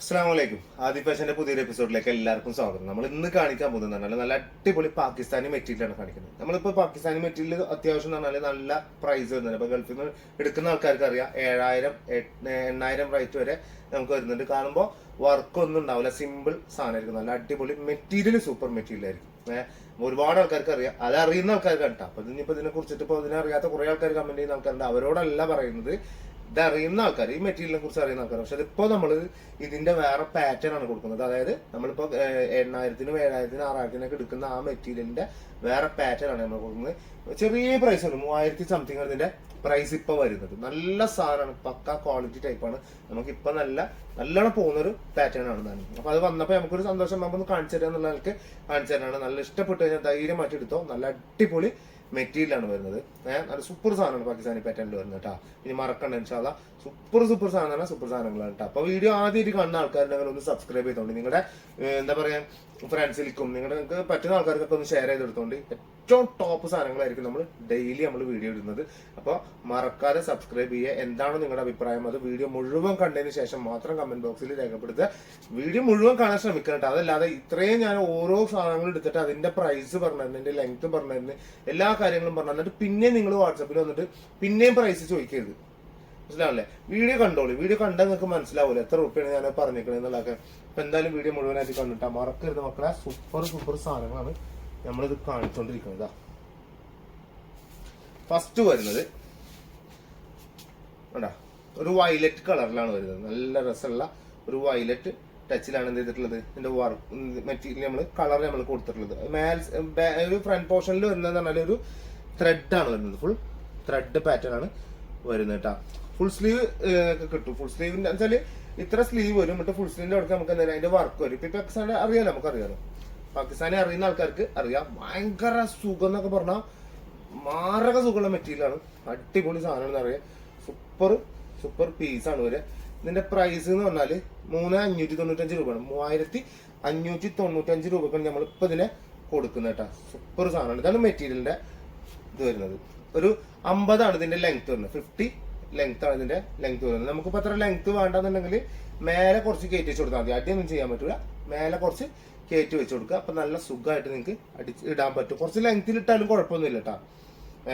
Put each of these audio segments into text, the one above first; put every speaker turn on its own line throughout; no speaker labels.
അസ്സാം വലൈക്കും ആദി ഫാഷന്റെ പുതിയൊരു എപ്പിസോഡിലേക്ക് എല്ലാവർക്കും സ്വാഗതം. നമ്മൾ ഇന്ന് കാണിക്കാൻ പോകുന്നത് പറഞ്ഞാൽ നല്ല അടിപൊളി പാകിസ്ഥാനി മെറ്റീരിയലാണ് കാണിക്കുന്നത്. നമ്മളിപ്പോൾ പാകിസ്ഥാനി മെറ്റീരിയൽ അത്യാവശ്യം എന്ന് പറഞ്ഞാൽ നല്ല പ്രൈസ് വരുന്നുണ്ട്. ഇപ്പോൾ ഗൾഫിൽ നിന്ന് എടുക്കുന്ന ആൾക്കാർക്ക് അറിയാം ഏഴായിരം എണ്ണായിരം റേറ്റ് വരെ നമുക്ക് വരുന്നുണ്ട്. കാണുമ്പോൾ വർക്കൊന്നും ഉണ്ടാവില്ല. സിമ്പിൾ സാധനമായിരിക്കും. നല്ല അടിപൊളി മെറ്റീരിയൽ സൂപ്പർ മെറ്റീരിയൽ ആയിരിക്കും. ഒരുപാട് ആൾക്കാർക്ക് അറിയാം. അത് അറിയുന്ന ആൾക്കാർക്ക് കേട്ടോ. അപ്പൊ ഇനിയിപ്പോ ഇതിനെ കുറിച്ചിട്ട് ഇപ്പോൾ ഇതിനെ അറിയാത്ത കുറെ ആൾക്കാർ കമന്റ് ചെയ്യുന്ന ആൾക്കാരുണ്ട്. അവരോടല്ല പറയുന്നത്. ഇത് അറിയുന്ന ആൾക്കാർ ഈ മെറ്റീരിയലിനെ കുറിച്ച് അറിയുന്ന ആൾക്കാർ പക്ഷെ അതിപ്പോ നമ്മൾ ഇതിന്റെ വേറെ പാറ്റേൺ ആണ് കൊടുക്കുന്നത്. അതായത് നമ്മളിപ്പോ എണ്ണായിരത്തിനും ഏഴായിരത്തിനും ആറായിരത്തിനൊക്കെ എടുക്കുന്ന ആ മെറ്റീരിയലിന്റെ വേറെ പാറ്റേൺ ആണ് നമ്മൾ കൊടുക്കുന്നത്. ചെറിയ പ്രൈസ് ഉണ്ട് മൂവായിരത്തി സംതിങ് ഇതിന്റെ പ്രൈസ് ഇപ്പൊ വരുന്നത്. നല്ല സാധനമാണ് പക്ക ക്വാളിറ്റി ടൈപ്പാണ് ഇപ്പൊ നല്ല നല്ലോണം പോകുന്നൊരു പാറ്റേൺ ആണ് തന്നെ അപ്പൊ അത് വന്നപ്പോ നമുക്കൊരു സന്തോഷം. നമുക്കൊന്ന് കാണിച്ചു തരാം എന്നുള്ള ആൾക്ക് കാണിച്ചു തരാനാണ്. നല്ല ഇഷ്ടപ്പെട്ട് കഴിഞ്ഞാൽ ധൈര്യമായിട്ട് എടുത്തോ. നല്ല അടിപൊളി മെറ്റീരിയലാണ് വരുന്നത്. നല്ല സൂപ്പർ സാധനമാണ് പാകിസ്ഥാനി പാറ്റേണിൽ വരുന്നത് കേട്ടോ ഇനി മറക്കണ്ട ഇൻഷാല്ല സൂപ്പർ സൂപ്പർ സാധനമാണ് സൂപ്പർ സാധനങ്ങളാണ് കേട്ടോ അപ്പൊ വീഡിയോ ആദ്യമായിട്ട് കാണുന്ന ആൾക്കാരുണ്ടെങ്കിൽ ഒന്ന് സബ്സ്ക്രൈബ് ചെയ്തോണ്ട്. നിങ്ങളുടെ എന്താ പറയാ ഫ്രണ്ട്സിലേക്കും നിങ്ങളുടെ നിങ്ങൾക്ക് പറ്റുന്ന ആൾക്കാർക്കൊക്കെ ഒന്ന് ഷെയർ ചെയ്തെടുത്തോണ്ട്. ഏറ്റവും ടോപ്പ് സാധനങ്ങളായിരിക്കും നമ്മൾ ഡെയിലി നമ്മൾ വീഡിയോ ഇടുന്നത്. അപ്പോൾ മറക്കാതെ സബ്സ്ക്രൈബ് ചെയ്യുക. എന്താണ് നിങ്ങളുടെ അഭിപ്രായം അത് വീഡിയോ മുഴുവൻ കണ്ടതിന് ശേഷം മാത്രം കമന്റ് ബോക്സിൽ രേഖപ്പെടുത്തുക. വീഡിയോ മുഴുവൻ കാണാൻ ശ്രമിക്കണം കേട്ടോ. അതല്ലാതെ ഇത്രയും ഞാൻ ഓരോ സാധനങ്ങൾ എടുത്തിട്ട് അതിന്റെ പ്രൈസ് പറഞ്ഞിരുന്നു അതിന്റെ ലെങ്ത് പറഞ്ഞിരുന്നു എല്ലാ കാര്യങ്ങളും പറഞ്ഞു തന്നിട്ട് പിന്നെ നിങ്ങൾ വാട്സപ്പിൽ വന്നിട്ട് പിന്നെയും പ്രൈസ് ചോദിക്കരുത്. മനസ്സിലാവില്ലേ? വീഡിയോ കണ്ടോളൂ. വീഡിയോ കണ്ടാൽ നിങ്ങൾക്ക് മനസ്സിലാവില്ല എത്ര റുപ്യാണ് ഞാൻ പറഞ്ഞിരിക്കണത് എന്നുള്ളതൊക്കെ. എന്തായാലും വീഡിയോ മുഴുവനായിട്ട് കണ്ടിട്ടാ മറക്കരുത് മക്കളെ. സൂപ്പർ സൂപ്പർ സാധനങ്ങളാണ്. നമ്മളിത് കാണിച്ചുകൊണ്ടിരിക്കുന്നത് ഇതാ ഫസ്റ്റ് വരുന്നത് കണ്ടാ ഒരു വയലറ്റ് കളറിലാണ് വരുന്നത്. നല്ല രസമുള്ള ഒരു വയലറ്റ് ടച്ചിലാണ് എന്ത് ചെയ്തിട്ടുള്ളത്? ഇതിന്റെ വർക്ക് മെറ്റീരിയൽ നമ്മൾ കളർ നമ്മൾ കൊടുത്തിട്ടുള്ളത്. മേൽ ഒരു ഫ്രണ്ട് പോർഷനിൽ വരുന്നത് പറഞ്ഞാൽ ഒരു ത്രെഡ് ആണ് വരുന്നത്. ഫുൾ ത്രെഡ് പാറ്റേൺ ആണ് വരുന്നത് കേട്ടോ ഫുൾ സ്ലീവ് കിട്ടും. ഫുൾ സ്ലീവിന്റെ വെച്ചാൽ ഇത്ര സ്ലീവ് വരും. എന്നിട്ട് ഫുൾ സ്ലീവിന്റെ അടുത്ത് നമുക്ക് എന്തായാലും അതിന്റെ വർക്ക് വരും. ഇപ്പൊ അറിയാം അറിയാലോ? നമുക്കറിയാലോ. പാകിസ്ഥാനെ അറിയുന്ന ആൾക്കാർക്ക് അറിയാം. ഭയങ്കര സുഖം എന്നൊക്കെ പറഞ്ഞാൽ മാരക സുഖമുള്ള മെറ്റീരിയലാണ്. അടിപൊളി സാധനം അറിയാം. സൂപ്പർ സൂപ്പർ പീസാണ് വരെ ഇതിന്റെ പ്രൈസ് എന്ന് പറഞ്ഞാൽ മൂന്ന് അഞ്ഞൂറ്റി തൊണ്ണൂറ്റഞ്ച് രൂപയാണ്. മൂവായിരത്തി അഞ്ഞൂറ്റി തൊണ്ണൂറ്റഞ്ച് രൂപക്കാണ് നമ്മൾ ഇപ്പൊ ഇതിനെ കൊടുക്കുന്നത് കേട്ടോ. സൂപ്പർ സാധനമാണ്. ഇതാണ് മെറ്റീരിയലിന്റെ ഇത് വരുന്നത്. ഒരു അമ്പതാണ് ഇതിന്റെ ലെങ്ത് വരുന്നത്. ഫിഫ്റ്റി ലെങ്ത് ആണ് ഇതിന്റെ ലെങ്ത് വരുന്നത്. നമുക്കിപ്പോൾ അത്ര ലെങ്ത് വേണ്ടെന്നുണ്ടെങ്കിൽ മേലെ കുറച്ച് കയറ്റി വെച്ച് കൊടുത്താൽ മതി. അടിയൊന്നും ചെയ്യാൻ പറ്റൂല. മേലെ കുറച്ച് കയറ്റി വെച്ച് കൊടുക്കുക. അപ്പൊ നല്ല സുഖമായിട്ട് നിങ്ങൾക്ക് അടിച്ച് ഇടാൻ പറ്റും. കുറച്ച് ലെങ്ത്തിൽ ഇട്ടാലും കുഴപ്പമൊന്നുമില്ല കേട്ടോ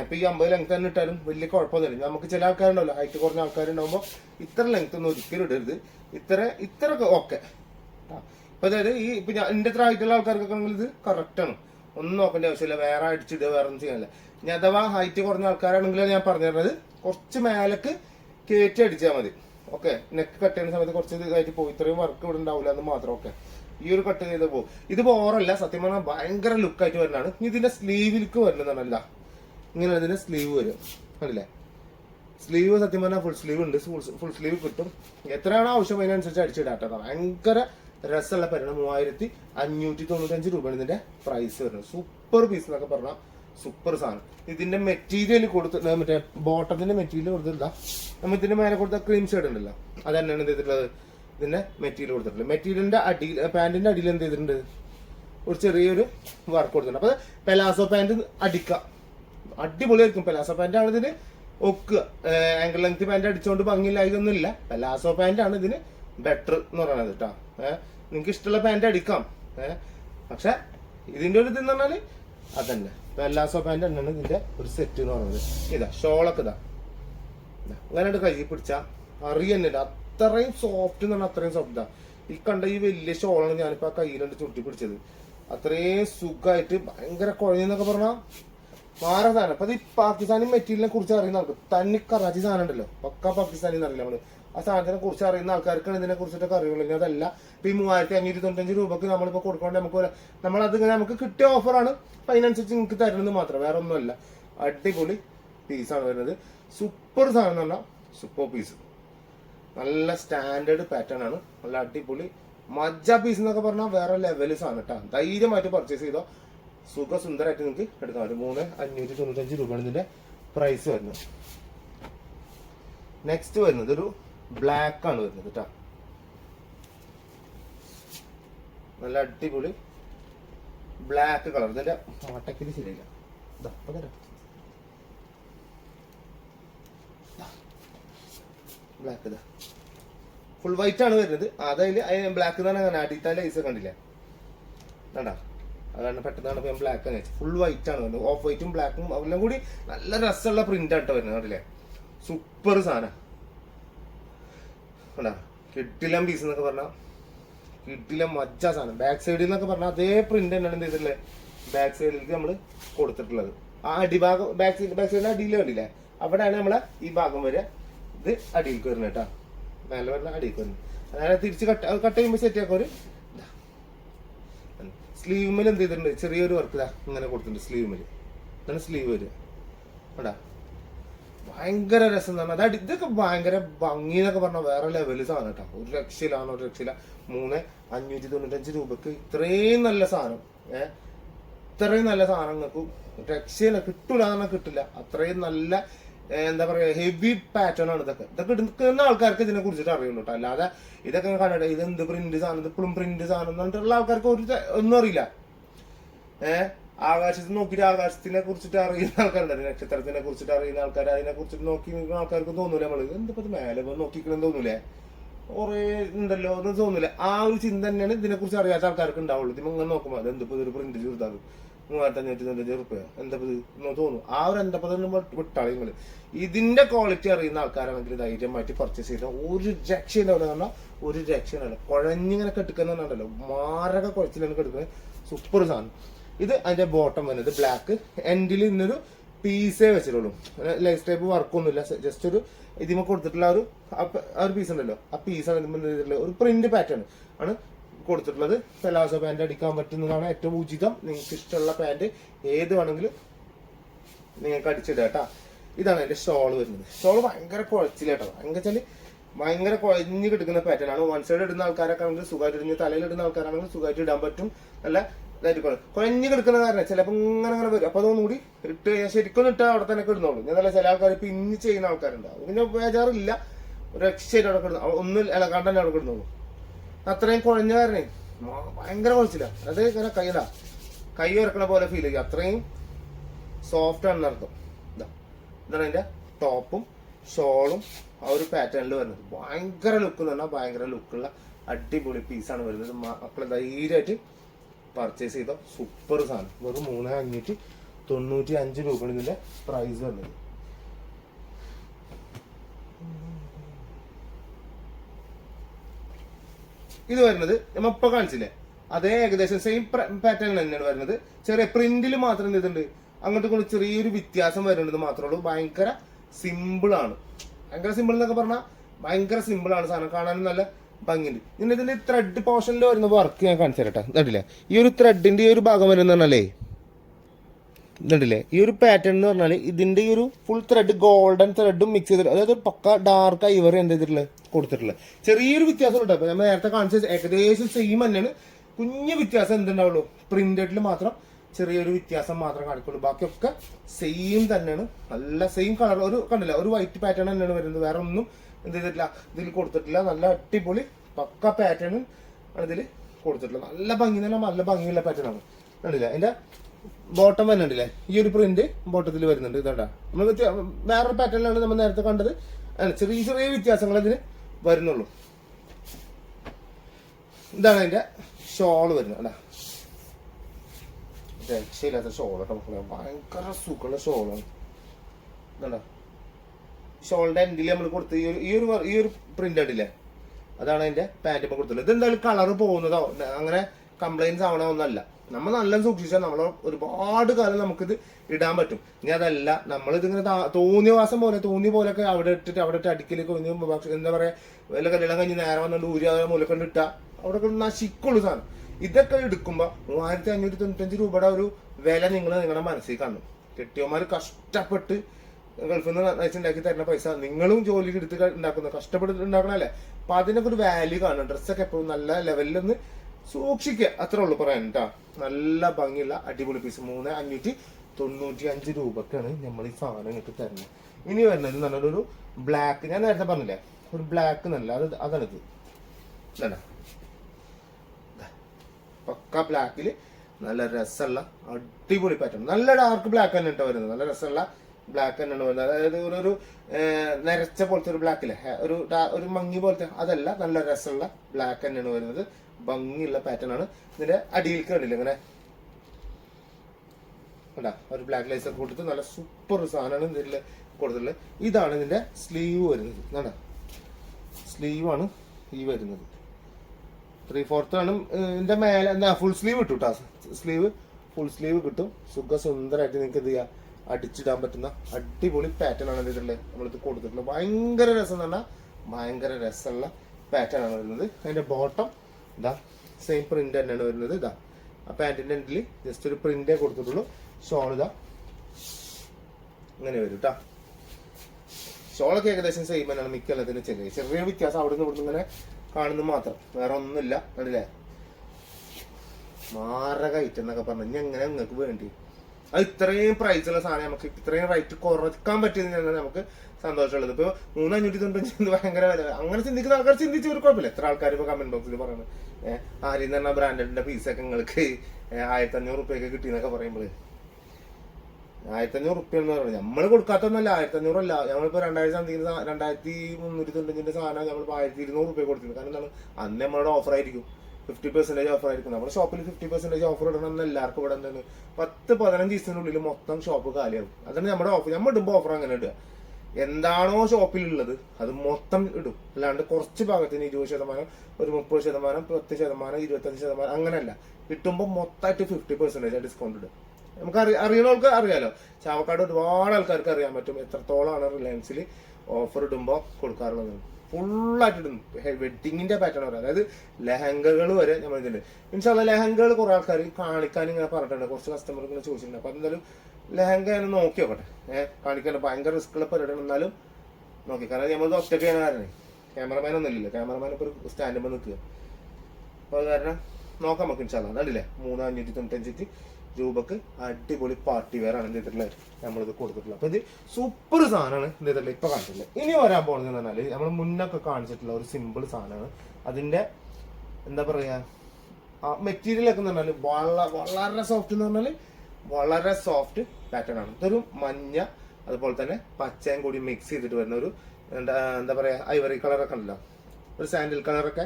ഇപ്പം ഈ അമ്പത് ലെങ്ത് തന്നെ ഇട്ടാലും വലിയ കുഴപ്പമൊന്നുമില്ല. നമുക്ക് ചില ആൾക്കാരുണ്ടല്ലോ ഹൈറ്റ് കുറഞ്ഞ ആൾക്കാരുണ്ടാവുമ്പോൾ ഇത്ര ലെങ്ത് ഒന്നും ഒരിക്കലും ഇടരുത്. ഇത്ര ഇത്ര ഓക്കെ ഇപ്പൊ അതായത് ഈ ഇപ്പൊ ഞാൻ എന്റെ അത്ര ഹൈറ്റുള്ള ആൾക്കാർക്കൊക്കെ ആണെങ്കിൽ ഇത് കറക്റ്റ് ആണ്. ഒന്നും നോക്കേണ്ട ആവശ്യമില്ല. വേറെ അടിച്ചിടുക വേറെ ഒന്നും ചെയ്യാനില്ല. ഇനി അഥവാ ഹൈറ്റ് കുറഞ്ഞ ആൾക്കാരാണെങ്കിൽ ഞാൻ പറഞ്ഞു തരുന്നത് കുറച്ച് മേലക്ക് കയറ്റി അടിച്ചാൽ മതി. ഓക്കെ നെക്ക് കട്ട് ചെയ്യുന്ന സമയത്ത് കുറച്ച് ഇതായിട്ട് പോയി. ഇത്രയും വർക്ക് ഇവിടെ ഉണ്ടാവില്ല എന്ന് മാത്രം. ഓക്കെ. ഈ ഒരു കട്ട് ചെയ്ത് പോകും ഇത് ബോറല്ല സത്യം പറഞ്ഞാൽ ഭയങ്കര ലുക്കായിട്ട് വരുന്നതാണ്. ഇതിന്റെ സ്ലീവിലേക്ക് വരുന്നതാണല്ല ഇങ്ങനെ ഇതിന്റെ സ്ലീവ് വരും. അല്ലേ സ്ലീവ് സത്യം പറഞ്ഞാൽ ഫുൾ സ്ലീവ് ഉണ്ട്. ഫുൾ സ്ലീവ് കിട്ടും. എത്രയാണോ ആവശ്യം അതിനനുസരിച്ച് അടിച്ചിടാട്ടോ ഭയങ്കര രസമുള്ള പരിണാമം മൂവായിരത്തി അഞ്ഞൂറ്റി തൊണ്ണൂറ്റഞ്ച് രൂപയാണ് ഇതിന്റെ പ്രൈസ് വരുന്നത്. സൂപ്പർ പീസ് എന്നൊക്കെ പറഞ്ഞാൽ സൂപ്പർ സാധനം. ഇതിന്റെ മെറ്റീരിയൽ കൊടുത്ത് മറ്റേ ബോട്ടത്തിന്റെ മെറ്റീരിയൽ കൊടുത്തിട്ടില്ല. നമ്മൾ ഇതിന്റെ മേലെ കൊടുത്ത ക്രീം ഷെയ്ഡ് ഉണ്ടല്ലോ. അത് തന്നെയാണ് എന്ത് ചെയ്തിട്ടുള്ളത്. ഇതിന്റെ മെറ്റീരിയൽ കൊടുത്തിട്ടുണ്ട്. മെറ്റീരിയലിന്റെ അടിയിൽ പാന്റിന്റെ അടിയിൽ എന്ത് ചെയ്തിട്ടുണ്ട്? ഒരു ചെറിയൊരു വർക്ക് കൊടുത്തിട്ടുണ്ട്. അപ്പൊ പെലാസോ പാന്റ് അടിക്കാം അടിപൊളിയായിരിക്കും പെലാസോ പാന്റ് ആണ് ഇതിന് ഒക്കുക ആങ്കിൾ ലെങ്ത് പാന്റ് അടിച്ചുകൊണ്ട് ഭംഗിയില്ലായതൊന്നും ഇല്ല പെലാസോ പാന്റ് ആണ് ഇതിന് ബെറ്റർ എന്ന് പറയുന്നത് കേട്ടോ. നിങ്ങൾക്ക് ഇഷ്ടമുള്ള പാന്റ് അടിക്കാം. പക്ഷെ ഇതിന്റെ ഒരു ഇതെന്ന് പറഞ്ഞാൽ അതന്നെ. പെല്ലാസോ പാന്റ് തന്നെയാണ് ഇതിന്റെ ഒരു സെറ്റ് എന്ന് പറയുന്നത്. ഇതാ ഷോളൊക്കെ ഇതാ. ഇതാ. അങ്ങനെ കൈ പിടിച്ചാ അറിയുന്നില്ല അത്രയും സോഫ്റ്റ് എന്ന് പറഞ്ഞാൽ അത്രയും സോഫ്റ്റ് ഈ കണ്ട ഈ വലിയ ഷോളാണ് ഞാനിപ്പോ ആ കയ്യിലുണ്ട് ചുട്ടി പിടിച്ചത്. അത്രയും സുഖമായിട്ട് ഭയങ്കര കുഴഞ്ഞെന്നൊക്കെ പറഞ്ഞാൽ മാറ സാധനം. അപ്പൊ അത് ഈ പാകിസ്ഥാനി മെറ്റീരിയലിനെ കുറിച്ച് അറിയുന്ന ആൾക്ക് തനി കറാച്ചി സാധനം ഉണ്ടല്ലോ. പക്ക പാകിസ്ഥാനി എന്നറിയില്ല നമ്മൾ. ആ സാധനത്തിനെ കുറിച്ച് അറിയുന്ന ആൾക്കാർക്കാണ് ഇതിനെ കുറിച്ചിട്ടൊക്കെ അറിയുള്ളൂ അതല്ല ഇപ്പൊ ഈ മൂവായിരത്തി അഞ്ഞൂറ്റി തൊണ്ണൂറ്റഞ്ച് രൂപക്ക് നമ്മളിപ്പോ കൊടുക്കേണ്ട നമുക്ക് നമ്മൾ നമ്മളത് ഇങ്ങനെ നമുക്ക് കിട്ടിയ ഓഫറാണ് അപ്പം അതിനനുസരിച്ച് നിങ്ങൾക്ക് തരുന്നത് മാത്രം വേറെ ഒന്നുമല്ല. അടിപൊളി പീസാണ് വരുന്നത്. സൂപ്പർ സാധനം എന്ന് പറഞ്ഞാൽ സൂപ്പർ പീസ് നല്ല സ്റ്റാൻഡേർഡ് പാറ്റേൺ ആണ്. നല്ല അടിപൊളി. മജ്ജ പീസ് എന്നൊക്കെ പറഞ്ഞാൽ വേറെ ലെവൽ സാധനം കേട്ടോ ധൈര്യമായിട്ട് പർച്ചേസ് ചെയ്തോ. സുഖസുന്ദരമായിട്ട് നിങ്ങൾക്ക് എടുക്കാൻ പറ്റും മൂന്ന് അഞ്ഞൂറ്റി തൊണ്ണൂറ്റഞ്ച് രൂപയാണ് ഇതിന്റെ പ്രൈസ് വരുന്നത്. നെക്സ്റ്റ് വരുന്നത് ഒരു ബ്ലാക്ക് ആണ് വരുന്നത് കേട്ടോ നല്ല അടിപൊളി ബ്ലാക്ക് കളർ. ഇതിന്റെ മട്ടക്കിൽ ശരിയില്ല. ബ്ലാക്ക് ഫുൾ വൈറ്റ് ആണ് വരുന്നത്. അതതിൽ ബ്ലാക്ക് തന്നെ അങ്ങനെ അടിത്താൽ ഐസ് കണ്ടില്ല? വേണ്ട അതാണ് പെട്ടെന്നാണ് ഞാൻ ബ്ലാക്ക് ആണ് ഫുൾ വൈറ്റ് ആണ് വരുന്നത്. ഓഫ് വൈറ്റും ബ്ലാക്കും എല്ലാം കൂടി നല്ല രസമുള്ള പ്രിന്റ് ആട്ടോ വരുന്നത്. കണ്ടില്ലേ? സൂപ്പർ സാധനം. കണ്ടാ? കിട്ടിലം പീസ് എന്നൊക്കെ പറഞ്ഞാൽ കിട്ടിലം മജ്ജ സാധനം. ബാക്ക് സൈഡിൽ നിന്നൊക്കെ പറഞ്ഞാൽ അതേ പ്രിന്റ് തന്നെയാണ് എന്ത് ചെയ്തിട്ടുള്ളത് ബാക്ക് സൈഡിലേക്ക് നമ്മൾ കൊടുത്തിട്ടുള്ളത്. ആ അടിഭാഗം ബാക്ക് സൈഡ് ബാക്ക് സൈഡിന് അടിയിൽ കണ്ടില്ലേ? അവിടെയാണ് നമ്മളെ ഈ ഭാഗം വരെ ഇത് അടിയിലേക്ക് വരുന്നത് കേട്ടോ. മേലെ വരുന്ന അടിയിലേക്ക് വരുന്നത് അതായത് തിരിച്ച് കട്ട് കട്ട് ചെയ്യുമ്പോൾ സെറ്റ് ആക്കുക ഒരു സ്ലീവിൽ എന്ത് ചെയ്തിട്ടുണ്ട്? ചെറിയൊരു വർക്ക് ഇതാ ഇങ്ങനെ കൊടുത്തിട്ടുണ്ട് സ്ലീവ് സ്ലീവിൽ ഇതാണ് സ്ലീവ് വരിക. കണ്ടാ? ഭയങ്കര രസം എന്ന് പറഞ്ഞാൽ ഇതൊക്കെ ഭയങ്കര ഭംഗി എന്നൊക്കെ പറഞ്ഞാൽ വേറെ ലെവൽ സാധനം കേട്ടോ. ഒരു രക്ഷയിലാണ് ഒരു രക്ഷയില മൂന്ന് അഞ്ഞൂറ്റി തൊണ്ണൂറ്റഞ്ച് രൂപക്ക് ഇത്രയും നല്ല സാധനം. ഏഹ് ഇത്രയും നല്ല സാധനങ്ങൾക്ക് രക്ഷയില്ല കിട്ടൂല എന്ന് കിട്ടില്ല. അത്രയും നല്ല എന്താ പറയാ ഹെവി പാറ്റേൺ ആണ് ഇതൊക്കെ. ഇതൊക്കെ എടുക്കുന്ന ആൾക്കാർക്ക് ഇതിനെ കുറിച്ചിട്ട് അറിയുള്ളൂ കേട്ടോ. അല്ലാതെ ഇതൊക്കെ കണ്ടിട്ട് ഇത് എന്ത് പ്രിന്റ് സാധനം? ഇപ്പോഴും പ്രിന്റ് സാധനം എന്നിട്ടുള്ള ആൾക്കാർക്ക് ഒരു ഒന്നും അറിയില്ല. ഏഹ് ആകാശത്ത് നോക്കിയിട്ട് ആകാശത്തിനെ കുറിച്ചിട്ട് അറിയുന്ന ആൾക്കാരുണ്ട് നക്ഷത്രത്തിനെ കുറിച്ചിട്ട് അറിയുന്ന ആൾക്കാർ അതിനെ കുറിച്ചിട്ട് നോക്കി നിൽക്കുന്ന ആൾക്കാർക്ക് തോന്നൂല നമ്മൾ? എന്തിപ്പോ മേലെ പോയി നോക്കിക്കണം തോന്നൂലേ? കുറെ ഉണ്ടല്ലോ എന്ന് തോന്നൂല? ആ ഒരു ചിന്ത തന്നെയാണ് ഇതിനെ കുറിച്ച് അറിയാത്ത ആൾക്കാർക്ക് ഉണ്ടാവുള്ളൂ. ഇത് ഇങ്ങനെ നോക്കുമ്പോൾ അത് എന്തിപ്പോ ഇതൊരു പ്രിന്റ് ചെയ്താൽ മൂവായിരത്തി അഞ്ഞൂറ്റി തൊണ്ണൂറ്റി റുപ്യ എന്താ ഇത്? എന്ന് തോന്നും. ആ ഒരു എന്തപ്പത് വിട്ടാളി നിങ്ങൾ ഇതിന്റെ ക്വാളിറ്റി അറിയുന്ന ആൾക്കാരാണെങ്കിൽ ധൈര്യമായിട്ട് പർച്ചേസ് ചെയ്ത ഒരു രക്ഷ ഉണ്ടാവില്ല പറഞ്ഞാൽ ഒരു രക്ഷ ഉണ്ടാവില്ല കുഴഞ്ഞിങ്ങനെ കെട്ടിക്കുന്നുണ്ടല്ലോ മാരക കുഴച്ചിലാണ് കെടുക്കുന്നത് സൂപ്പർ സാധനം. ഇത് അതിന്റെ ബോട്ടം വരുന്നത് ബ്ലാക്ക് എൻഡിൽ ഇന്നൊരു പീസേ വെച്ചിട്ടുള്ളൂ. ലൈഫ് ടൈപ്പ് വർക്കൊന്നുമില്ല ജസ്റ്റ് ഒരു ഇതിമ കൊടുത്തിട്ടുള്ള ഒരു ആ ഒരു പീസ് ഉണ്ടല്ലോ. ആ പീസാണ് ചെയ്തിട്ടുള്ള ഒരു പ്രിന്റ് പാറ്റേൺ ആണ് കൊടുത്തിട്ടുള്ളത്. പെലാസോ പാന്റ് അടിക്കാൻ പറ്റുന്നതാണ് ഏറ്റവും ഉചിതം. നിങ്ങൾക്ക് ഇഷ്ടമുള്ള പാന്റ് ഏത് വേണമെങ്കിലും നിങ്ങൾക്ക് അടിച്ചിടുക കേട്ടാ. ഇതാണ് എന്റെ ഷോൾ വരുന്നത്. ഷോൾ ഭയങ്കര കുഴച്ചില്ല കേട്ടോ. ഭയങ്കര വെച്ചാൽ ഭയങ്കര കുഴഞ്ഞു കിടക്കുന്ന പാറ്റേൺ ആണ്. വൺ സൈഡ് ഇടുന്ന ആൾക്കാരൊക്കെ ആണെങ്കിൽ സുഖമായിട്ട് ഇടുന്ന തലയിൽ ഇടുന്ന ആൾക്കാരാണെങ്കിൽ സുഖമായിട്ട് ഇടാൻ പറ്റും. നല്ല ഇതായിട്ട് കുഴ- കുഴഞ്ഞു കിടക്കുന്ന കാരണം ചിലപ്പോൾ ഇങ്ങനെ അങ്ങനെ വരും. അപ്പൊ അതൊന്നും കൂടി ഇട്ട് കഴിഞ്ഞാൽ ശരിക്കും ഇട്ടാൽ അവിടെ തന്നെ കിടന്നോളൂ. ഞാൻ ചില ആൾക്കാർ പിന്ന് ചെയ്യുന്ന ആൾക്കാരുണ്ടാവും പിന്നെ ബേജാറില്ല. ഒരു എക്സൈറ്റ് അവിടെ കിടന്നു ഒന്നും ഇളകാണ്ട് തന്നെ അവിടെ കിടന്നോളൂ. അത്രയും കുഴഞ്ഞ കാരണേ ഭയങ്കര കുഴച്ചില്ല അത് ഇങ്ങനെ കൈയിലാ കൈ ഇറക്കണ പോലെ ഫീൽ ചെയ്യും അത്രയും സോഫ്റ്റ് ആണെന്ന് അർത്ഥം ഇതാ ഇതാണ് അതിന്റെ ടോപ്പും ഷോളും ആ ഒരു പാറ്റേണിൽ വരുന്നത്. ഭയങ്കര ലുക്ക് എന്ന് പറഞ്ഞാൽ ഭയങ്കര ലുക്കുള്ള അടിപൊളി പീസാണ് വരുന്നത്. മക്കളെ ധൈര്യമായിട്ട് പർച്ചേസ് ചെയ്ത സൂപ്പർ സാധനം. വെറും മൂന്ന് അഞ്ഞൂറ്റി തൊണ്ണൂറ്റി അഞ്ച് രൂപയാണ് ഇതിന്റെ പ്രൈസ് വരുന്നത്. ഇത് വരുന്നത് നമ്മ ഇപ്പൊ കാണിച്ചില്ലേ? അതേ ഏകദേശം സെയിം പാറ്റേൺ തന്നെയാണ് വരുന്നത്. ചെറിയ പ്രിന്റിൽ മാത്രം എന്ത് ചെയ്തിട്ടുണ്ട്? അങ്ങോട്ട് കൊണ്ട് ചെറിയൊരു വ്യത്യാസം വരുന്നത് മാത്രമേ ഉള്ളൂ. ഭയങ്കര സിമ്പിൾ ആണ്. ഭയങ്കര സിമ്പിൾ എന്നൊക്കെ പറഞ്ഞാൽ ഭയങ്കര സിമ്പിൾ ആണ് സാധനം. കാണാനും നല്ല ഭംഗിയുണ്ട്. പിന്നെ ഇതിന്റെ ത്രെഡ് പോർഷനിൽ വരുന്ന വർക്ക് ഞാൻ കാണിച്ചു തരട്ടെ കണ്ടില്ലേ? ഈ ഒരു ത്രെഡിന്റെ ഈ ഒരു ഭാഗം വരുന്ന പറഞ്ഞാലേ ഇതുണ്ടല്ലേ ഈ ഒരു പാറ്റേൺ എന്ന് പറഞ്ഞാൽ ഇതിന്റെ ഈ ഒരു ഫുൾ ത്രെഡ് ഗോൾഡൻ ത്രെഡും മിക്സ് ചെയ്തിട്ട് അതായത് പക്ക ഡാർക്ക് ഐവർ എന്ത് ചെയ്തിട്ടുള്ളത് കൊടുത്തിട്ടുള്ളത്. ചെറിയൊരു വ്യത്യാസം ഉണ്ട് അപ്പോൾ നമ്മൾ നേരത്തെ കാണിച്ച ഏകദേശം സെയിം തന്നെയാണ്. കുഞ്ഞു വ്യത്യാസം എന്തുണ്ടാവുള്ളൂ? പ്രിന്റഡിൽ മാത്രം ചെറിയൊരു വ്യത്യാസം മാത്രം കാണിക്കുള്ളൂ. ബാക്കിയൊക്കെ സെയിം തന്നെയാണ്. നല്ല സെയിം കളർ ഒരു കണ്ടില്ല? ഒരു വൈറ്റ് പാറ്റേൺ തന്നെയാണ് വരുന്നത്. വേറെ ഒന്നും എന്ത് ചെയ്തിട്ടില്ല? ഇതിൽ കൊടുത്തിട്ടില്ല. നല്ല അടിപൊളി പക്ക പാറ്റേണും ആണ് ഇതിൽ കൊടുത്തിട്ടുള്ളത് നല്ല ഭംഗി തന്നെ നല്ല ഭംഗിയുള്ള പാറ്റേൺ ആണ്. കണ്ടില്ല? അതിന്റെ ബോട്ടം വരുന്നുണ്ടല്ലേ ഈ ഒരു പ്രിന്റ് ബോട്ടത്തിൽ വരുന്നുണ്ട്. ഇതാണ്ടാ. നമ്മൾ വേറൊരു പാറ്റേണിലാണ് നമ്മൾ നേരത്തെ കണ്ടത്. ചെറിയ ചെറിയ വ്യത്യാസങ്ങൾ ഇതിന് വരുന്നുള്ളൂ. ഇതാണ് അതിന്റെ ഷോൾ വരുന്നത്. രക്ഷയില്ലാത്ത ഷോൾ കേട്ടോ മക്കളെ. ഭയങ്കര സുഖമുള്ള ഷോളാണ് ഇതാണ്ടാ ഷോളിന്റെ എൻഡിൽ നമ്മൾ കൊടുത്ത് ഈ ഒരു ഈ ഒരു ഈ ഒരു പ്രിന്റ് ഉണ്ടല്ലേ അതാണ് അതിന്റെ പാന്റ് കൊടുത്തുള്ളത് ഇതെന്തായാലും കളർ പോകുന്നതോ. അങ്ങനെ കംപ്ലൈൻസ് ആവണോ ഒന്നല്ല നമ്മൾ നല്ല സൂക്ഷിച്ചാൽ നമ്മൾ ഒരുപാട് കാലം നമുക്കിത് ഇടാൻ പറ്റും. ഇനി അതല്ല താ- തോന്നിയ വാസം പോലെ തോന്നിയ പോലെയൊക്കെ അവിടെ ഇട്ടിട്ട് അവിടെ ഇട്ട് അടിക്കൽ കൊഞ്ഞ് എന്താ പറയാ വല്ല കല്യാണം കഴിഞ്ഞ് നേരെ വന്നുകൊണ്ട് ഊരി മൂലക്കൊണ്ട് ഇട്ടാ അവിടെ നശിക്കുള്ളൂ സാധനം. ഇതൊക്കെ എടുക്കുമ്പോ മൂവായിരത്തി അഞ്ഞൂറ്റി തൊണ്ണൂറ്റഞ്ച് രൂപയുടെ ഒരു വില നിങ്ങൾ നിങ്ങളുടെ മനസ്സിൽ കാണും. കെട്ടിയന്മാർ കഷ്ടപ്പെട്ട് ഗൾഫിൽ നിന്ന് നയിച്ചുണ്ടാക്കി തരുന്ന പൈസ. നിങ്ങളും ജോലി എടുത്ത് ഉണ്ടാക്കുന്ന കഷ്ടപ്പെട്ട് ഉണ്ടാക്കണല്ലേ അപ്പൊ അതിനൊക്കെ ഒരു വാല്യൂ കാണും ഡ്രസ്സൊക്കെ എപ്പോഴും നല്ല ലെവലിൽ ഒന്ന് സൂക്ഷിക്കുക. അത്രേ ഉള്ളൂ പറയാൻ കേട്ടോ നല്ല ഭംഗിയുള്ള അടിപൊളി പീസ് മൂന്ന് അഞ്ഞൂറ്റി തൊണ്ണൂറ്റി അഞ്ച് രൂപക്കാണ് നമ്മൾ ഈ സാധനം ഇങ്ങോട്ട് തരുന്നത് ഇനി വരുന്നത് നല്ലൊരു ബ്ലാക്ക് ഞാൻ നേരത്തെ പറഞ്ഞില്ലേ? ഒരു ബ്ലാക്ക് നല്ല അത് അതാണിത് ഇതാണ്. പക്ക ബ്ലാക്കിൽ നല്ല രസമുള്ള അടിപൊളി പാറ്റേൺ നല്ല ഡാർക്ക് ബ്ലാക്ക് തന്നെ കേട്ടോ വരുന്നത്. നല്ല രസമുള്ള ബ്ലാക്ക് തന്നെയാണ് വരുന്നത്. അതായത് ഒരു ഒരു നരച്ച പോലത്തെ ഒരു ബ്ലാക്ക് അല്ലേ ഒരു ഒരു മങ്ങി പോലത്തെ അതല്ല നല്ല രസമുള്ള ബ്ലാക്ക് തന്നെയാണ് വരുന്നത്. ഭംഗിയുള്ള പാറ്റേൺ ആണ്. ഇതിന്റെ അടിയിൽ കണ്ടില്ല ഇങ്ങനെ? ഒരു ബ്ലാക്ക് ലൈസർ കൊടുത്ത് നല്ല സൂപ്പർ സാധനമാണ് ഇതിൽ കൊടുത്തിട്ടുള്ളത്. ഇതാണ് ഇതിന്റെ സ്ലീവ് വരുന്നത്. കണ്ടാ? സ്ലീവ് ആണ് ഈ വരുന്നത്. ത്രീ ഫോർത്ത് ആണ്. ഇതിന്റെ മേലെ എന്താ ഫുൾ സ്ലീവ് കിട്ടും കേട്ടോ സ്ലീവ് ഫുൾ സ്ലീവ് കിട്ടും. സുഖ സുന്ദരമായിട്ട് നിങ്ങൾക്ക് എന്ത് ചെയ്യാം? അടിച്ചിടാൻ പറ്റുന്ന അടിപൊളി പാറ്റേൺ ആണ് ഇതിട്ടുള്ളത് നമ്മളിത് കൊടുത്തിട്ടുള്ളത് ഭയങ്കര രസം എന്ന് പറഞ്ഞാൽ ഭയങ്കര രസമുള്ള പാറ്റേൺ ആണ് വരുന്നത്. അതിന്റെ ബോട്ടം ഇതാ സെയിം പ്രിന്റ് തന്നെയാണ് വരുന്നത്. ഇതാ ആ പാന്റിന്റെ എൻഡിൽ ജസ്റ്റ് ഒരു പ്രിന്റേ കൊടുത്തിട്ടുള്ളൂ. ഷോൾ ഇതാ ഇങ്ങനെ വരും കേട്ടോ ഷോളൊക്കെ ഏകദേശം സെയിം തന്നെയാണ് മിക്ക എല്ലാത്തിനും ചെറിയ ചെറിയ വ്യത്യാസം അവിടെ നിന്ന് ഇവിടുന്ന് ഇങ്ങനെ കാണുന്നു മാത്രം. വേറെ ഒന്നുമില്ല. കണ്ടില്ലേ? മാരക ഐറ്റം എന്നൊക്കെ പറഞ്ഞു. ഇനി എങ്ങനെ നിങ്ങൾക്ക് വേണ്ടി? അത് ഇത്രയും പ്രൈസുള്ള സാധനം നമുക്ക് ഇത്രയും റേറ്റ് കുറയ്ക്കാൻ പറ്റിയത് നമുക്ക് സന്തോഷമുള്ളത്. ഇപ്പൊ മൂന്നഞ്ഞൂറ്റി തൊണ്ണൂറ്റി ഭയങ്കര വില. അങ്ങനെ ചിന്തിക്കുന്ന ആൾക്കാർ ചിന്തിച്ച് ഒരു കുഴപ്പമില്ല. എത്ര ആൾക്കാർ ഇപ്പൊ കമന്റ് ബോക്സിൽ പറയുന്നത് ആരെയും പറഞ്ഞ ബ്രാൻഡഡിന്റെ ഫീസൊക്കെ നിങ്ങൾക്ക് ആയിരത്തി അഞ്ഞൂറ് റുപ്യൊക്കെ കിട്ടിയെന്നൊക്കെ പറയുമ്പോൾ ആയിരത്തി അഞ്ഞൂറ് റുപ്യ എന്ന് പറയുന്നത് നമ്മൾ കൊടുക്കാത്തൊന്നല്ല. ആയിരത്തി അഞ്ഞൂറല്ല ഞങ്ങളിപ്പോ രണ്ടായിരത്തി സംതിങ് രണ്ടായിരത്തി മുന്നൂറ്റി തൊണ്ണൂറ്റിന്റെ സാധനം ഞങ്ങൾ ആയിരത്തി ഇരുന്നൂറ് റുപ്യ കൊടുത്തിരുന്നു കാരണം എന്താണ്? അന്ന് നമ്മളോട് ഓഫർ ആയിരിക്കും. ഫിഫ്റ്റി പെർസെന്റേജ് ഓഫർ ആയിരിക്കും. നമ്മുടെ ഷോപ്പിൽ ഫിഫ്റ്റി പെർസെന്റേജ് ഓഫർ ഇടണം എന്ന് എല്ലാവർക്കും ഇവിടെ എന്താണ്? പത്ത് പതിനഞ്ച് ദിവസത്തിനുള്ളിൽ മൊത്തം ഷോപ്പ് കാലിയാകും അതാണ് നമ്മുടെ ഓഫർ നമ്മൾ ഇടുമ്പോൾ ഓഫർ അങ്ങനെ ഇടുക. എന്താണോ ഷോപ്പിലുള്ളത് അത് മൊത്തം ഇടും. അല്ലാണ്ട് കുറച്ച് ഭാഗത്തിന് ഇരുപത് ശതമാനം ഒരു മുപ്പത് ശതമാനം പത്ത് ശതമാനം ഇരുപത്തഞ്ച് ശതമാനം അങ്ങനെയല്ല. കിട്ടുമ്പോൾ മൊത്തമായിട്ട് ഫിഫ്റ്റി പെർസെന്റേജ് ഡിസ്കൗണ്ട് ഇടും നമുക്ക് അറി അറിയണവർക്ക് അറിയാലോ. ചാവക്കാട് ഒരുപാട് ആൾക്കാർക്ക് അറിയാൻ പറ്റും എത്രത്തോളമാണ് റിലയൻസിൽ ഓഫർ ഇടുമ്പോൾ കൊടുക്കാറുള്ളത്. ഫുള്ളായിട്ട് ഇടുന്നു വെഡിങ്ങിന്റെ പാറ്റേൺ പറയാം അതായത് ലെഹങ്കകൾ വരെ നമ്മൾ മീൻസ് ഇൻഷാല്ല ലഹങ്കകൾ കുറെ ആൾക്കാർ കാണിക്കാൻ ഇങ്ങനെ പറഞ്ഞിട്ടുണ്ട്. കുറച്ച് കസ്റ്റമർ ഇങ്ങനെ ചോദിച്ചിട്ടുണ്ട്. അപ്പൊ എന്തായാലും ലെഹങ്ക ഞാൻ നോക്കി നോക്കട്ടെ. ഏഹ് കാണിക്കാൻ ഭയങ്കര റിസ്ക് ഉള്ള പരിപാടിയാണ്. എന്നാലും നോക്കി. കാരണം നമ്മൾ ഒറ്റയ്ക്ക് ഞാൻ കാരണം. ക്യാമറമാൻ ഒന്നും ഇല്ലല്ലോ. ക്യാമറമാൻ ഇപ്പൊ ഒരു സ്റ്റാൻഡുമ്പോൾ നിൽക്കുക. അപ്പൊ അത് കാരണം നോക്കാം നമുക്ക് ഇൻഷാല്ല കണ്ടില്ലേ? മൂന്ന് അഞ്ഞൂറ്റി തൊണ്ണൂറ്റഞ്ച് രൂപക്ക് അടിപൊളി പാർട്ടി വെയർ ആണ് ചെയ്തിട്ടുള്ളത് നമ്മളിത് കൊടുത്തിട്ടുള്ളത്. അപ്പൊ ഇത് സൂപ്പർ സാധനമാണ് ചെയ്തിട്ടുള്ളത് ഇപ്പൊ കാണിച്ചിട്ടുള്ളത് ഇനി വരാൻ പോകുന്നത് പറഞ്ഞാൽ നമ്മൾ മുന്നൊക്കെ കാണിച്ചിട്ടുള്ള ഒരു സിമ്പിൾ സാധനമാണ്. അതിന്റെ എന്താ പറയാ ആ മെറ്റീരിയൽ ഒക്കെ എന്ന് പറഞ്ഞാൽ വളരെ സോഫ്റ്റ് എന്ന് പറഞ്ഞാൽ വളരെ സോഫ്റ്റ് പാറ്റേൺ ആണ്. ഇതൊരു മഞ്ഞ അതുപോലെ തന്നെ പച്ചയും കൂടി മിക്സ് ചെയ്തിട്ട് വരുന്ന ഒരു എന്താ എന്താ പറയാ ഐവറി കളറൊക്കെ ഉണ്ടല്ലോ. ഒരു സാൻഡിൽ കളറൊക്കെ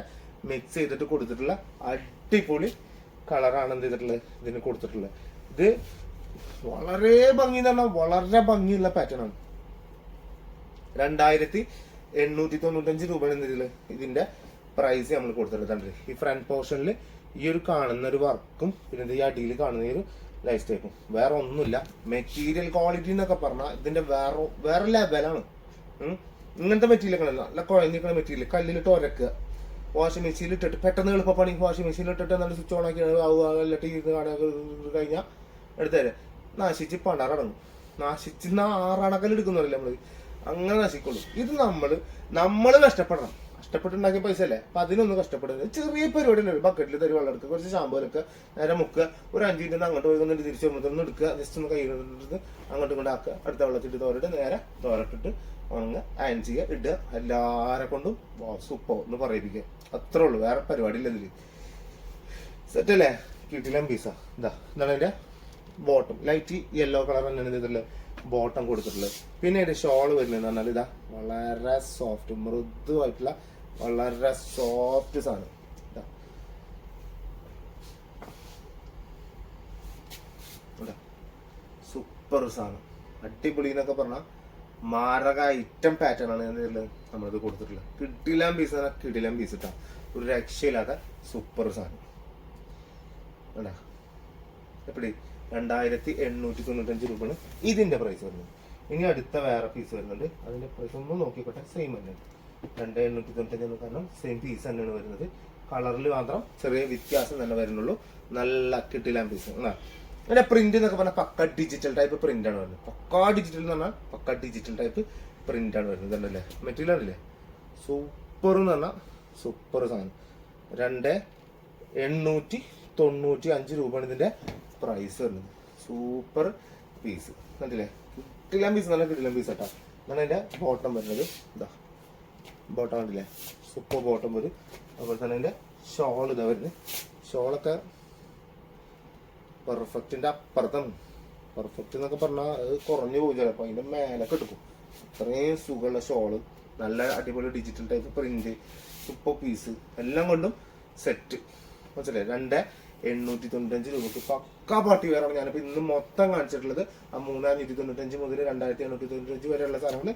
മിക്സ് ചെയ്തിട്ട് കൊടുത്തിട്ടുള്ള അടിപൊളി കളറാണ് എന്ത് ചെയ്തിട്ടുള്ളത് ഇതിന് കൊടുത്തിട്ടുള്ളത് ഇത് വളരെ ഭംഗി എന്ന് പറഞ്ഞാൽ വളരെ ഭംഗിയുള്ള പാറ്റേൺ ആണ്. രണ്ടായിരത്തി എണ്ണൂറ്റി തൊണ്ണൂറ്റഞ്ച് രൂപയാണ് ഇതിൽ ഇതിന്റെ പ്രൈസ് നമ്മൾ കൊടുത്തിട്ടുണ്ട് ഈ ഫ്രണ്ട് പോർഷനിൽ ഈ ഒരു കാണുന്ന ഒരു വർക്കും പിന്നെ ഈ അടിയിൽ കാണുന്ന ഈ ഒരു ലൈഫ് സ്റ്റൈപ്പും വേറെ ഒന്നുമില്ല. മെറ്റീരിയൽ ക്വാളിറ്റി എന്നൊക്കെ പറഞ്ഞാൽ ഇതിന്റെ വേറെ വേറെ ലെവലാണ് ഇങ്ങനത്തെ മെറ്റീരിയൽ നല്ല കുഴഞ്ഞിരിക്കുന്ന മെറ്റീരിയൽ കല്ലിലിട്ട് ഉരക്കുക വാഷിംഗ് മെഷീനിൽ ഇട്ടിട്ട് പെട്ടെന്ന് എളുപ്പപ്പണി വാഷിംഗ് മെഷീനിൽ ഇട്ടിട്ട് നല്ല സ്വിച്ച് ഓൺ ആക്കി അല്ല ടി വി കഴിഞ്ഞാൽ എടുത്തേരെ. നശിച്ച് പണറടങ്ങും. നാശിച്ച് ആറണക്കൽ എടുക്കുന്നില്ല നമ്മൾ അങ്ങനെ നശിക്കുള്ളൂ. ഇത് നമ്മൾ നമ്മൾ കഷ്ടപ്പെടണം. കഷ്ടപ്പെട്ടുണ്ടാക്കിയ പൈസ അല്ലേ അപ്പൊ അതിനൊന്നും കഷ്ടപ്പെടുന്നത് ചെറിയ പരിപാടി ഉണ്ട് ബക്കറ്റിൽ തരി വെള്ളം എടുക്കുക കുറച്ച് ഷാമ്പു എടുക്കുക നേരെ മുക്കുക ഒരു അഞ്ച് മിനിറ്റ് അങ്ങോട്ട് വന്നിട്ട് തിരിച്ചു വന്നിട്ട് ഒന്ന് എടുക്കുക ജസ്റ്റ് ഒന്ന് കൈ അങ്ങോട്ടും ഇങ്ങോട്ട് ആക്കുക അടുത്ത വെള്ളത്തിട്ട് തോരട്ട് നേരെ തോരട്ടിട്ട് ഉണങ്ങുക അയൺ ചെയ്യുക ഇടുക. എല്ലാരെ കൊണ്ടും സൂപ്പോ എന്ന് പറയിപ്പിക്കുക. അത്രേ ഉള്ളൂ. വേറെ പരിപാടി ഇല്ല ഇതിൽ സെറ്റ് അല്ലേ കിട്ടില്ല പീസ ഇതാ എന്താണ് അതിന്റെ? ബോട്ടം ലൈറ്റ് യെല്ലോ കളർ തന്നെയാണ് ഇതിൽ ബോട്ടം കൊടുത്തിട്ടുള്ളത്. പിന്നെ ഇതിന്റെ ഷോൾ വരുന്നത് പറഞ്ഞാൽ ഇതാ വളരെ സോഫ്റ്റ് മൃദുവായിട്ടുള്ള വളരെ സോഫ്റ്റ് സാധനം. സൂപ്പർ സാധനം. അടിപൊളി എന്നൊക്കെ പറഞ്ഞാൽ മാരക ഐറ്റം പാറ്റേൺ ആണ് ഇതിൽ നമ്മളിത് കൊടുത്തിട്ടുള്ളത്. കിടിലാം പീസ് ആണ് പീസ് ഇട്ടാ ഒരു രക്ഷയില്ലാത്ത സൂപ്പർ സാധനം. എപ്പടി? രണ്ടായിരത്തി എണ്ണൂറ്റി തൊണ്ണൂറ്റഞ്ച് രൂപയാണ് ഇതിന്റെ പ്രൈസ് വരുന്നത്. ഇനി അടുത്ത വേറെ പീസ് വരുന്നുണ്ട്. അതിന്റെ പ്രൈസ് ഒന്ന് നോക്കിക്കോട്ടെ സെയിം തന്നെ. രണ്ട് എണ്ണൂറ്റി തൊണ്ണൂറ്റഞ്ച് കാരണം സെയിം പീസ് തന്നെയാണ് വരുന്നത്. കളറിൽ മാത്രം ചെറിയ വ്യത്യാസം തന്നെ വരുന്നുള്ളൂ. നല്ല കിട്ടിലാൻ പീസ് പിന്നെ പ്രിന്റ് എന്നൊക്കെ പറഞ്ഞാൽ പക്ക ഡിജിറ്റൽ ടൈപ്പ് പ്രിന്റ് ആണ് വരുന്നത്. പക്ക ഡിജിറ്റൽ എന്ന് പറഞ്ഞാൽ പക്ക ഡിജിറ്റൽ ടൈപ്പ് പ്രിന്റ് ആണ് വരുന്നത്. അല്ലേ മെറ്റീരിയൽ ആണല്ലേ സൂപ്പർ എന്ന് പറഞ്ഞാൽ സൂപ്പർ സാധനം. രണ്ട് എണ്ണൂറ്റി തൊണ്ണൂറ്റി അഞ്ച് രൂപയാണ് ഇതിന്റെ പ്രൈസ് വരുന്നത്. സൂപ്പർ പീസ് കണ്ടില്ലേ? കിട്ടില്ല പീസ് നല്ല കിട്ടില്ല പീസ് കേട്ടോ എന്നാണ് അതിന്റെ ബോട്ടം വരുന്നത്. ഇതാ. ബോട്ടം കണ്ടില്ലേ? സൂപ്പർ ബോട്ടം വരും അതുപോലെ തന്നെ അതിന്റെ ഷോൾ ഇതാ വരുന്നത്. ഷോളൊക്കെ പെർഫെക്റ്റിന്റെ അപ്പുറത്താണ് പെർഫെക്റ്റ് എന്നൊക്കെ പറഞ്ഞാൽ അത് കുറഞ്ഞു പോകും ചിലപ്പോൾ അതിന്റെ മേലൊക്കെ എടുക്കും. അത്രയും സുഖമുള്ള ഷോൾ നല്ല അടിപൊളി digital type print super piece എല്ലാം കൊണ്ടും സെറ്റ് മനസ്സിലായി? രണ്ട് എണ്ണൂറ്റി തൊണ്ണൂറ്റഞ്ച് രൂപക്ക് പക്കാ പാർട്ടി വെയറാണ് ഞാനിപ്പോൾ ഇന്ന് മൊത്തം കാണിച്ചിട്ടുള്ളത് ആ മൂന്നായിരത്തി തൊണ്ണൂറ്റഞ്ച് മുതൽ രണ്ടായിരത്തി എണ്ണൂറ്റി തൊണ്ണൂറ്റഞ്ച് വരെയുള്ള സാധനങ്ങൾ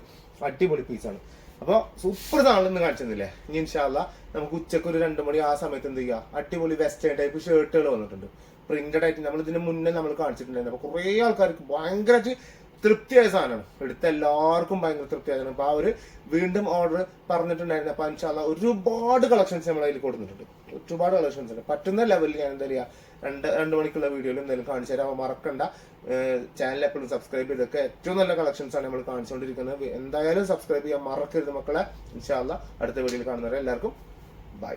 അടിപൊളി പീസാണ് അപ്പോൾ സൂപ്പർ സാധനം ഇന്ന് കാണിച്ചിരുന്നില്ലേ? ഇനി ഇൻഷാല്ല നമുക്ക് ഉച്ചയ്ക്ക് ഒരു രണ്ട് മണി ആ സമയത്ത് എന്ത് ചെയ്യുക അടിപൊളി വെസ്റ്റേൺ ടൈപ്പ് ഷർട്ടുകൾ വന്നിട്ടുണ്ട്. പ്രിന്റഡ് ആയിട്ട് നമ്മൾ ഇതിന് മുന്നേ നമ്മൾ കാണിച്ചിട്ടുണ്ടായിരുന്നു. അപ്പോൾ കുറേ ആൾക്കാർക്ക് ഭയങ്കരമായിട്ട് തൃപ്തിയായ സാധനമാണ്. എടുത്ത എല്ലാവർക്കും ഭയങ്കര തൃപ്തിയായ അപ്പൊ ആ ഒരു വീണ്ടും ഓർഡർ പറഞ്ഞിട്ടുണ്ടായിരുന്നു. അപ്പൊ ഇൻഷാല്ല ഒരുപാട് കളക്ഷൻസ് നമ്മൾ അതിൽ കൊടുത്തിട്ടുണ്ട്. ഒരുപാട് കളക്ഷൻസ് ഉണ്ട്. പറ്റുന്ന ലെവലിൽ ഞാൻ എന്താ ചെയ്യുക രണ്ട് രണ്ട് മണിക്കുള്ള വീഡിയോയിൽ എന്തെങ്കിലും കാണിച്ചു തരാം. മറക്കണ്ട. ചാനൽ എപ്പോഴും സബ്സ്ക്രൈബ് ചെയ്തൊക്കെ ഏറ്റവും നല്ല കളക്ഷൻസ് ആണ് നമ്മൾ കാണിച്ചുകൊണ്ടിരിക്കുന്നത്. എന്തായാലും സബ്സ്ക്രൈബ് ചെയ്യാൻ മറക്കരുത് മക്കളെ. ഇൻഷാല്ല അടുത്ത വീഡിയോയിൽ കാണുന്നവരെ എല്ലാവർക്കും ബൈ